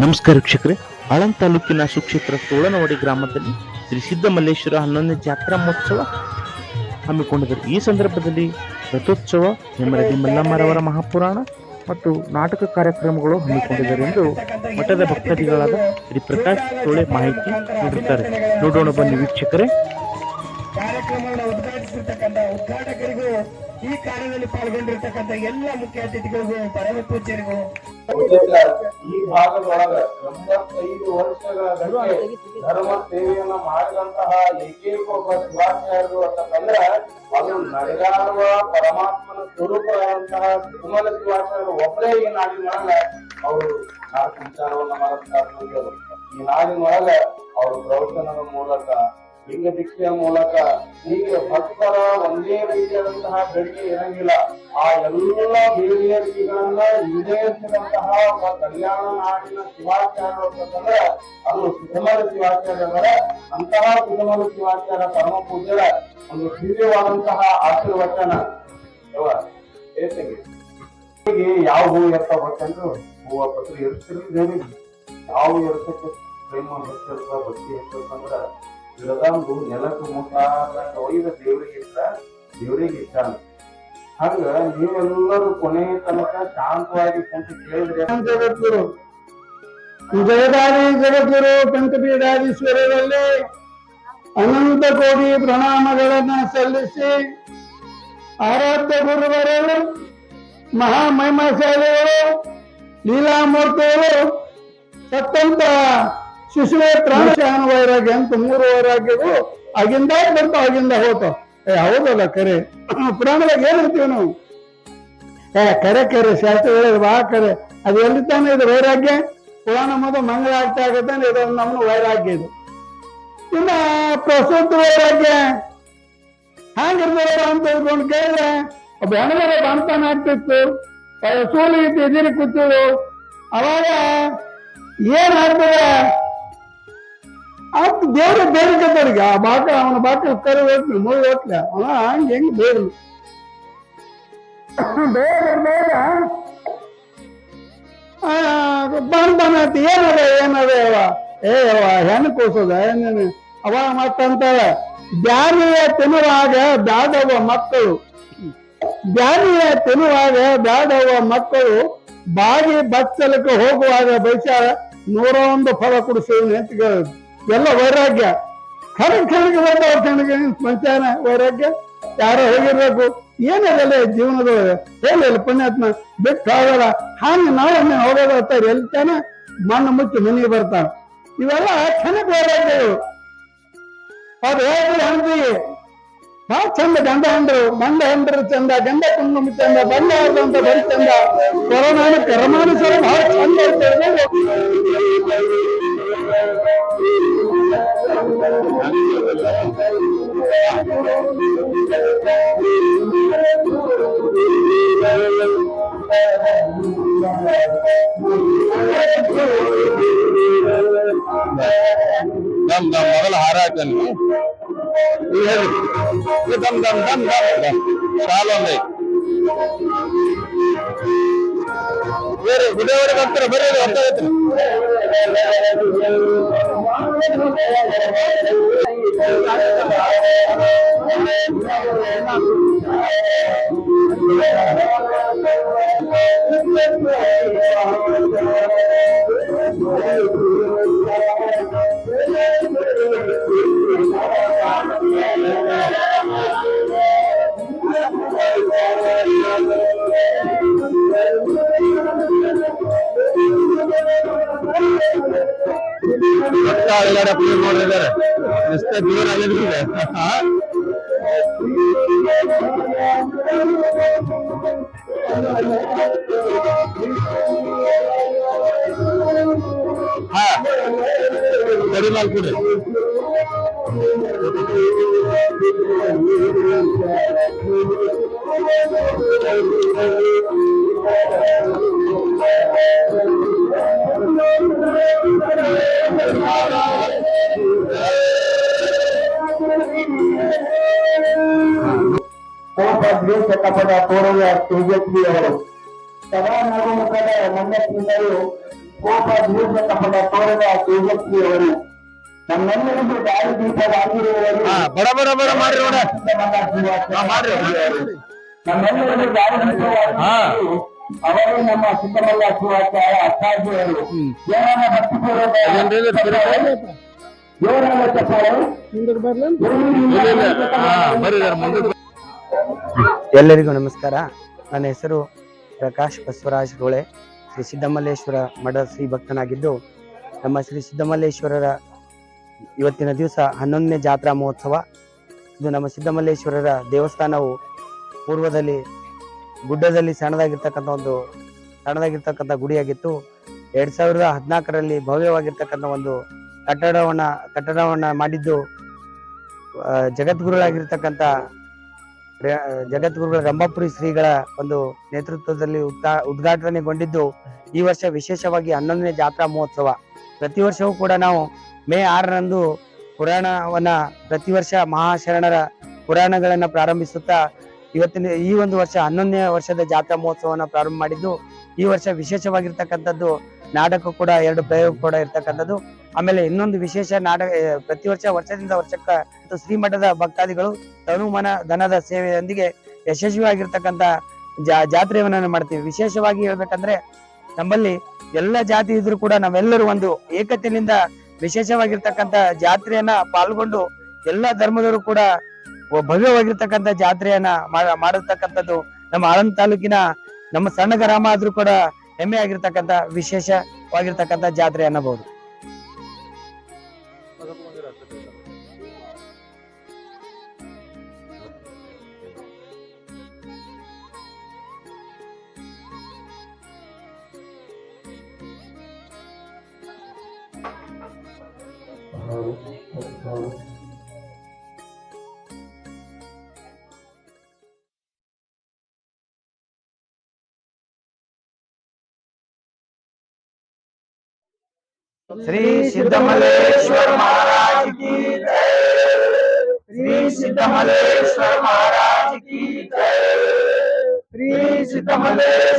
ನಮಸ್ಕಾರ ವೀಕ್ಷಕರೇ. ಆಳಂ ತಾಲೂಕಿನ ಸುಕ್ಷೇತ್ರ ತೋಳನವಾಡಿ ಗ್ರಾಮದಲ್ಲಿ ಶ್ರೀ ಸಿದ್ದಮಲ್ಲೇಶ್ವರ ಹನ್ನೊಂದನೇ ಜಾತ್ರಾ ಮಹೋತ್ಸವ ಹಮ್ಮಿಕೊಂಡಿದ್ದರು. ಈ ಸಂದರ್ಭದಲ್ಲಿ ರಥೋತ್ಸವ ಹೆಮ್ಮರಡಿ ಮಲ್ಲಮ್ಮರವರ ಮಹಾಪುರಾಣ ಮತ್ತು ನಾಟಕ ಕಾರ್ಯಕ್ರಮಗಳು ಹಮ್ಮಿಕೊಂಡಿದ್ದಾರೆ ಎಂದು ಮಠದ ಭಕ್ತಾದಿಗಳಾದ ಶ್ರೀ ಪ್ರಕಾಶ್ ತೋಳೆ ಮಾಹಿತಿ ನೀಡುತ್ತಾರೆ ನೋಡೋಣ ಬನ್ನಿ ವೀಕ್ಷಕರೇ. ಕಾರ್ಯಕ್ರಮವನ್ನು ಉದ್ಘಾಟಿಸಿರ್ತಕ್ಕಂಥ ಉದ್ಘಾಟಕರಿಗೂ ಈ ಕಾರ್ಯದಲ್ಲಿ ಪಾಲ್ಗೊಂಡಿರ್ತಕ್ಕಂಥ ಎಲ್ಲ ಮುಖ್ಯ ಅತಿಥಿಗಳಿಗೂ, ಪರಮ ಪೂಜ್ಯರಿಗೂ. ಈ ಭಾಗದೊಳಗ ಎಂಬತ್ತೈದು ವರ್ಷಗಳ ಧರ್ಮ ಸೇವೆಯನ್ನ ಮಾಡಿದಂತಹ ಏಕೈಕ ಒಬ್ಬ ಶಿವಾಚಾರ್ಯರು ಅಂತಂದ್ರೆ ಅದು ನಡೆದಾಡುವ ಪರಮಾತ್ಮನ ಸ್ವರೂಪದಂತಹ ತಿರುಮಲ ಶಿವಾಚಾರ್ಯರು ಒಬ್ಬರೇ ಈ ನಾಡಿನೊಳಗ ಅವರು ಸಂಚಾರವನ್ನ ಮಾಡುತ್ತಾರೆ ಈ ನಾಡಿನೊಳಗ ಅವರು ಪ್ರವಚನದ ಮೂಲಕ ಲಿಂಗ ದೀಕ್ಷೆಯ ಮೂಲಕ ಹೀಗೆ ಭಕ್ತರ ಒಂದೇ ರೀತಿಯಾದಂತಹ ಬೇಡಿಕೆ ಇರಂಗಿಲ್ಲ. ಆ ಎಲ್ಲ ಬೇಡಿಕೆಗಳನ್ನ ಈಡೇರಿಸಿದಂತಹ ಒಬ್ಬ ಕಲ್ಯಾಣ ನಾಡಿನ ಶಿವಾಚಾರ್ಯ ಅಂತಂದ್ರೆ ಅದು ಸುಧಮಲ ಶಿವಾಚಾರ್ಯರ ಅಂತಹ ಸುಧಮಲ ಶಿವಾಚಾರ್ಯ ಪರಮ ಪೂಜ್ಯರ ಒಂದು ದಿವ್ಯವಾದಂತಹ ಆಶೀರ್ವಚನ. ಯಾವ ಹೂ ಎತ್ತ ಗೊತ್ತಂದ್ರು ಹೂವ ಪತ್ರ ಇರ್ತಿರ್ಲಿ ಯಾವ ಇರ್ತಕ್ಕ ಪ್ರೇಮ ಹೆಚ್ಚಿರ್ತ ಭಕ್ತಿ ಹೆಚ್ಚಿರ್ತಂದ್ರ ಗಿಡದಂದು ನೆಲಕ್ಕೆ ಮುಟ್ಟಾದಂಗ ಒಯ್ದ ದೇವರಿಗಿಂತ ದೇವರಿಗೆ ಇಷ್ಟ ಹಂಗ ನೀವೆಲ್ಲರೂ ಕೊನೆ ತನಕ ಶಾಂತವಾಗಿ ಕುಂತು ಕೇಳಿದ್ರೆ ಜಗದ್ಗುರು. ಜಗದಾದಿ ಜಗದ್ಗುರು, ಪಂಚಪೀಠಾಧೀಶ್ವರರಲ್ಲಿ ಅನಂತ ಕೋಟಿ ಪ್ರಣಾಮಗಳನ್ನ ಸಲ್ಲಿಸಿ ಆರಾಧ್ಯ ಗುರುವರು ಮಹಾಮಹಿಮಾಶಾಲಿಗಳು ಲೀಲಾಮೂರ್ತಿಯವರು ಸತ್ತಂತ ಶಿಶುವೆ ಪ್ರಾಣಶಾನ ವೈರಾಗ್ಯ ಅಂತ ಮೂರು ವೈರಾಗ್ಯವು ಆಗಿಂದ ಬಂತು ಆಗಿಂದ ಹೋತು. ಏ, ಹೌದಲ್ಲ ಕರೆ. ಪುರಾಣದಾಗ ಏನಂತೀವಿ ನಾವು. ಏ, ಕರೆ ಕರೆ, ಶಾಸ್ತ್ರ ಹೇಳಿದ್ರೆ, ಬಾ ಕರೆ. ಅದು ಎಲ್ಲಿ ತಾನೇ ಇದು ವೈರಾಗ್ಯ? ಪುರಾಣ ಮೊದಲು ಮಂಗಳ ಆಗ್ತಾ ಆಗತ್ತಾನೆ ಇದು ನಮ್ಮನ್ನು ವೈರಾಗ್ಯ ಇದು. ಇನ್ನ ಪ್ರಸ್ತುತ ವೈರಾಗ್ಯ. ಹ್ಯಾಂಗಿರ್ತಾರ ಅಂತ ಇದ್ಕೊಂಡು ಕೇಳಿದ್ರೆ, ಒಬ್ಬ ಹೆಣ್ಮರ ಬಂತಾನ ಆಗ್ತಿತ್ತು ಸೂಲಿ ಇದ್ದು ಎದಿರಿ ಕೂತು ಅವಾಗ ಏನ್ ಆಗ್ತದೆ? ಅಂತ ಬೇರೆ ಬೇಡಿಕತ್ತವ್ರಿಗೆ ಆ ಬಾಕ, ಅವನ ಬಾಕ ಕರೆ ಹೋಗ್ಲಿ ಮುಗಿ ಹೋಗ್ಲಿ. ಅವನ ಹಂಗೆ ಬೇರೆ. ಬೇರೆ ಬೇರೆ. ಬಾಂತಾನ ಆಯ್ತು ಏನದ ಏನದ ಅವ ಏ ಅವ ಹೆಣ್ಣು ಕೂಸದ ಏನೇನು ಅವ ಮತ್ತಂತ ಬ್ಯಾನಿಯ ತಿನ್ನುವಾಗ ಬ್ಯಾಡವ ಮಕ್ಕಳು. ಬ್ಯಾನಿಯ ತಿನ್ನುವಾಗ ಬ್ಯಾಡವ ಮಕ್ಕಳು ಬಾಗಿ ಬಚ್ಚಲಕ್ಕೆ ಹೋಗುವಾಗ ಬೈಸಾರ ನೂರ ಒಂದು ಫಲ ಕೊಡಿಸಿ ಅಂತ ಕೇಳಿದ್ರು. ಎಲ್ಲ ವೈರಾಗ್ಯ. ಖರೆ ಖಣಿಗೆ ಬರ್ತಾವ ಖಣಿಗೆ ಮಧ್ಯಾಹ್ನ ವೈರಾಗ್ಯ? ಯಾರೋ ಹೋಗಿರ್ಬೇಕು. ಏನದಲ್ಲ ಜೀವನದ ಹೇಳಿಲ್ಲ ಪುಣ್ಯಾತ್ಮ ಬಿಟ್ಟು ಹೋಗಲ್ಲ ಹಾನಿ ನಾವೊಮ್ಮೆ ಹೋಗೋದಾಗ್ತಾರೆ ಎಲ್ಲಿ ತಾನೆ ಮಣ್ಣು ಮುಚ್ಚಿ ಮನೆಗೆ ಬರ್ತಾನೆ. ಇವೆಲ್ಲ ಕ್ಷಣಕ್ಕೆ ವೈರಾಗ್ಯಗಳು. ಅದು ಹೇಳಿದ್ರು ಹಂದಿಗೆ ಬಹಳ ಚಂದ ಗಂಡ ಹಂಡ್ರು, ಮಂಡ ಹಂಡ್ರು ಚಂದ, ಗಂಡ ಕುಂಡು ಚಂದ ಬಂಡ ಅಂತ ಬರಿ ಚಂದ. ಕೊರೋನಾನ ಕರಮಾನುಸಾರ ಬಹಳ ಚಂದ ಇರ್ತದೆ தம் தம் முதல்ல ஆராய்ச்சி தம் தம் தம் தம் தம். சாலம் ಬೇರೆ ಗುಡಿಯವರೆ ಬರ್ತಾರೆ ಬರ್ರಿ ಹೊತ್ತಾಗತ್ತೆ ಎಲ್ಲಾರ ಪ್ಲೇ ಮಾಡಿದ್ದಾರೆ ಎಷ್ಟೇ ದೂರ ಆಗಿರ್ತದೆ ಹಾ ಕಡಿಮೆ ಕೊಡಿ ಕೋಪ ದ್ವೇಷ ಕಪಟ ತೋರುವ ತೇಜಸ್ವಿ ಅವರು ಸದಾ ನಗುಮುಖದ ನನ್ನ ಸ್ನೇಹಿತರು ಕೋಪ ದೀರ್ಘ ಕಪಟ ತೋರದ ತೇಜಸ್ವಿಯವರು ನಮ್ಮೆಲ್ಲರಿಗೂ ದಾರಿ ದೀಪವಾಗಿರುವವರು ಬಡ ಬಡ ಬಡ ಮಾಡ್ರಿ ನೋಡ ನಮ್ಮೆಲ್ಲರಿಗೂ ದಾರಿ ದೀಪವಾಗಿರುವವರು ಅವರೇ ನಮ್ಮ ಸಿದ್ದಮಲ್ಲ ಅಷ್ಟಾಜಿಯವರು ಎಲ್ಲರಿಗೂ ನಮಸ್ಕಾರ. ನನ್ನ ಹೆಸರು ಪ್ರಕಾಶ್ ಬಸವರಾಜ್ ರೋಳೆ. ಶ್ರೀ ಸಿದ್ದಮಲ್ಲೇಶ್ವರ ಮಠ ಶ್ರೀ ಭಕ್ತನಾಗಿದ್ದು ನಮ್ಮ ಶ್ರೀ ಸಿದ್ದಮಲ್ಲೇಶ್ವರರ ಇವತ್ತಿನ ದಿವಸ ಹನ್ನೊಂದನೇ ಜಾತ್ರಾ ಮಹೋತ್ಸವ. ಇದು ನಮ್ಮ ಸಿದ್ದಮಲ್ಲೇಶ್ವರರ ದೇವಸ್ಥಾನವು ಪೂರ್ವದಲ್ಲಿ ಗುಡ್ಡದಲ್ಲಿ ಸಣ್ಣದಾಗಿರ್ತಕ್ಕಂಥ ಒಂದು, ಸಣ್ಣದಾಗಿರ್ತಕ್ಕಂಥ ಗುಡಿಯಾಗಿತ್ತು. ಎರಡ್ ಸಾವಿರದ ಹದಿನಾಲ್ಕರಲ್ಲಿ ಭವ್ಯವಾಗಿರ್ತಕ್ಕಂಥ ಒಂದು ಕಟ್ಟಡವನ್ನ ಕಟ್ಟಡವನ್ನ ಮಾಡಿದ್ದು ಜಗದ್ಗುರುಗಳಾಗಿರ್ತಕ್ಕಂಥ ಜಗದ್ಗುರುಗಳ ರಂಭಾಪುರಿ ಶ್ರೀಗಳ ಒಂದು ನೇತೃತ್ವದಲ್ಲಿ ಉದ್ಘಾ ಉದ್ಘಾಟನೆಗೊಂಡಿದ್ದು ಈ ವರ್ಷ ವಿಶೇಷವಾಗಿ ಹನ್ನೊಂದನೇ ಜಾತ್ರಾ ಮಹೋತ್ಸವ. ಪ್ರತಿ ವರ್ಷವೂ ಕೂಡ ನಾವು ಮೇ ಆರರಂದು ಪುರಾಣವನ್ನ ಪ್ರತಿ ವರ್ಷ ಮಹಾಶರಣರ ಪುರಾಣಗಳನ್ನ ಪ್ರಾರಂಭಿಸುತ್ತಾ ಇವತ್ತಿನ ಈ ಒಂದು ವರ್ಷ ಹನ್ನೊಂದನೇ ವರ್ಷದ ಜಾತ್ರಾ ಮಹೋತ್ಸವನ ಪ್ರಾರಂಭ ಮಾಡಿದ್ದು, ಈ ವರ್ಷ ವಿಶೇಷವಾಗಿರ್ತಕ್ಕಂಥದ್ದು ನಾಟಕ ಕೂಡ ಎರಡು ಪ್ರಯೋಗ ಕೂಡ ಇರ್ತಕ್ಕಂಥದ್ದು. ಆಮೇಲೆ ಇನ್ನೊಂದು ವಿಶೇಷ ನಾಟಕ ಪ್ರತಿ ವರ್ಷ ವರ್ಷದಿಂದ ವರ್ಷಕ್ಕ ಶ್ರೀಮಠದ ಭಕ್ತಾದಿಗಳು ತನುಮನ ಧನದ ಸೇವೆಯೊಂದಿಗೆ ಯಶಸ್ವಿಯಾಗಿರ್ತಕ್ಕಂಥ ಜಾ, ಜಾತ್ರೆಯನ್ನು ಮಾಡ್ತೀವಿ. ವಿಶೇಷವಾಗಿ ಹೇಳ್ಬೇಕಂದ್ರೆ ನಮ್ಮಲ್ಲಿ ಎಲ್ಲ ಜಾತಿ ಇದ್ರು ಕೂಡ ನಾವೆಲ್ಲರೂ ಒಂದು ಏಕತೆಯಿಂದ ವಿಶೇಷವಾಗಿರ್ತಕ್ಕಂಥ ಜಾತ್ರೆಯನ್ನ ಪಾಲ್ಗೊಂಡು ಎಲ್ಲ ಧರ್ಮದವರು ಕೂಡ ಭವ್ಯವಾಗಿರ್ತಕ್ಕಂಥ ಜಾತ್ರೆಯನ್ನ ಮಾಡಿರ್ತಕ್ಕಂಥದ್ದು ನಮ್ಮ ಆಳಂದ ತಾಲೂಕಿನ ನಮ್ಮ ಸಣ್ಣ ಗ್ರಾಮ ಆದ್ರೂ ಕೂಡ ಹೆಮ್ಮೆ ಆಗಿರ್ತಕ್ಕಂಥ ವಿಶೇಷವಾಗಿರ್ತಕ್ಕಂಥ ಜಾತ್ರೆ ಅನ್ನಬಹುದು. Thank ಸಿದ್ದಮಲ್ಲೇಶ್ವರ ಮಹಾರಾಜ್ ಕಿ ಜೈ ಶ್ರೀ ಸಿದ್ದಮಲ್ಲೇಶ್ವರ ಮಹಾರಾಜ್ ಕಿ ಜೈ ಶ್ರೀ ಸಿದ್ದಮಲ್ಲೇಶ್ವರ